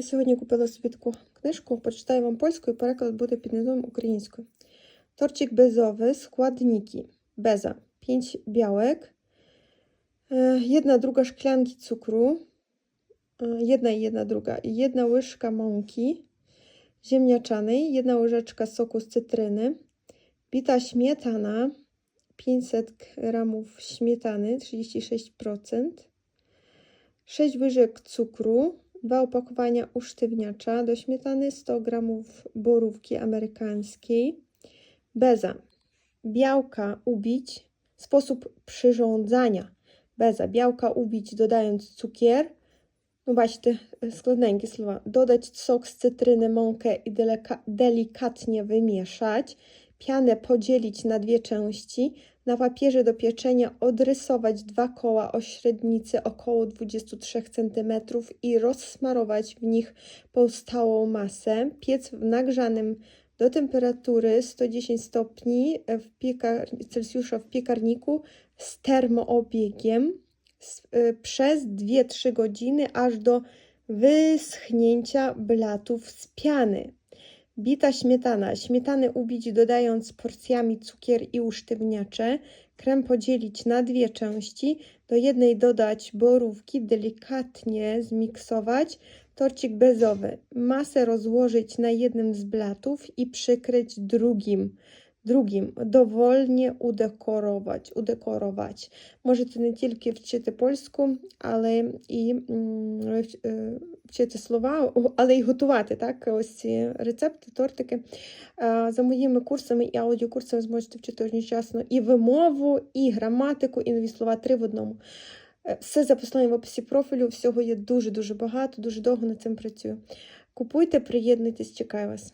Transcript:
Я сьогодні купила собі таку книжку, почитаю вам польською, переклад буде під назвою українською. Torcik bezowy, składniki. Beza, 5 białek, e, jedna druga szklanki cukru, e, jedna i jedna druga, i jedna łyżka mąki ziemniaczanej, jedna łyżeczka soku z cytryny, bita śmietana, 500 gramów śmietany, 36%, 6 łyżek cukru, dwa opakowania usztywniacza, do śmietany 100 g borówki amerykańskiej, beza, białka ubić, sposób przyrządzania. Beza, białka ubić dodając cukier, no właśnie te e, składniki słowa, dodać sok z cytryny, mąkę i delika delikatnie wymieszać, pianę podzielić na dwie części, na papierze do pieczenia odrysować dwa koła o średnicy około 23 cm i rozsmarować w nich powstałą masę. Piec w nagrzanym do temperatury 110 stopni w piekar- Celsjusza w piekarniku z termoobiegiem y, przez 2-3 godziny aż do wyschnięcia blatów z piany. Bita śmietana. Śmietany ubić dodając porcjami cukier i usztywniacze. Krem podzielić na dwie części. Do jednej dodać borówki, delikatnie zmiksować. Torcik bezowy. Masę rozłożyć na jednym z blatów i przykryć drugim. Другим довольні удекорувати. удекорувати. Можете не тільки вчити польську, але і е, вчити слова, але й готувати так, ось ці рецепти, тортики. За моїми курсами і аудіокурсами зможете вчити одночасно і вимову, і граматику, і нові слова три в одному. Е, Все за посиланням в описі профілю. Всього є дуже-дуже багато, дуже довго над цим працюю. Купуйте, приєднуйтесь, чекаю вас.